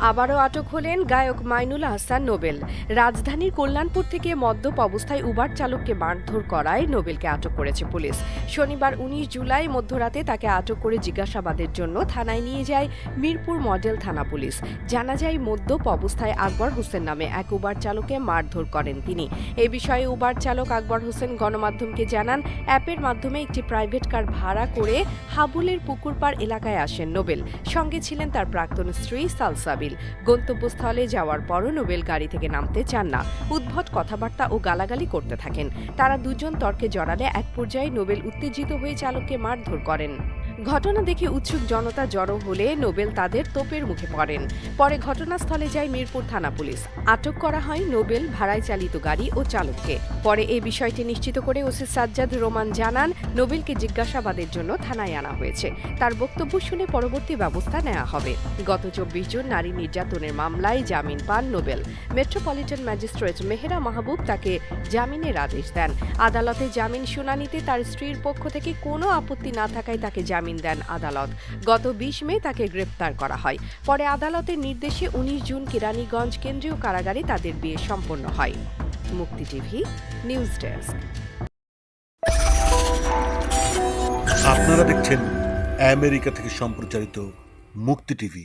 আবারও আটক হলেন গায়ক মাইনুল হাসান নোবেল। রাজধানীর কল্যাণপুর থেকে মদ্যপ অবস্থায় উবার চালককে মারধর করায় নোবেলকে আটক করেছে পুলিশ। শনিবার উনিশ জুলাই মধ্যরাতে তাকে আটক করে জিজ্ঞাসাবাদের জন্য থানায় নিয়ে যায় মিরপুর মডেল থানা পুলিশ। জানা যায়, মদ্যপ অবস্থায় আকবর হোসেন নামে এক উবার চালককে মারধর করেন তিনি। এ বিষয়ে উবার চালক আকবর হোসেন গণমাধ্যমকে জানান, অ্যাপের মাধ্যমে একটি প্রাইভেট কার ভাড়া করে হাবুলের পুকুরপাড় এলাকায় আসেন নোবেল। সঙ্গে ছিলেন তার প্রাক্তন স্ত্রী সালসাবিল গন্তব্যস্থলে যাওয়ার পরও নোবেল গাড়ি থেকে নামতে চান না। উদ্ভট কথাবার্তা ও গালাগালি করতে থাকেন। তারা দুজন তর্কে জড়ালে এক পর্যায়ে নোবেল উত্তেজিত হয়ে চালককে মারধর করেন। ঘটনা দেখে উৎসুক জনতা জড়ো হলে নোবেল তাদের তোপের মুখে পড়েন। পরে ঘটনাস্থলে যায় মিরপুর থানা পুলিশ। আটক করা হয় নোবেল, ভাড়ায় চালিত গাড়ি ও চালককে। পরে এই বিষয়টি নিশ্চিত করে ওসি সাজ্জাদ রোমান জানান, নোবেলকে জিজ্ঞাসাবাদের জন্য থানায় আনা হয়েছে। তার বক্তব্য শুনে পরবর্তী ব্যবস্থা নেওয়া হবে। গত চব্বিশ জুন নারী নির্যাতনের মামলায় জামিন পান Nobel. Metropolitan magistrate Mehera Mahbub তাকে জামিনের আদেশ দেন। আদালতে জামিন শুনানিতে তার স্ত্রীর পক্ষ থেকে কোনো আপত্তি না থাকায় তাকে জামিন দেন আদালত। গত বিশ মে তাকে গ্রেপ্তার করা হয়। পরে আদালতের নির্দেশে উনিশ জুন কেরানীগঞ্জ কেন্দ্রীয় কারাগারে তাদের বিয়ে সম্পন্ন হয়। মুক্তি টিভি, নিউজ ডেস্ক। আপনারা দেখছেন আমেরিকা থেকে সম্প্রচারিত মুক্তি টিভি।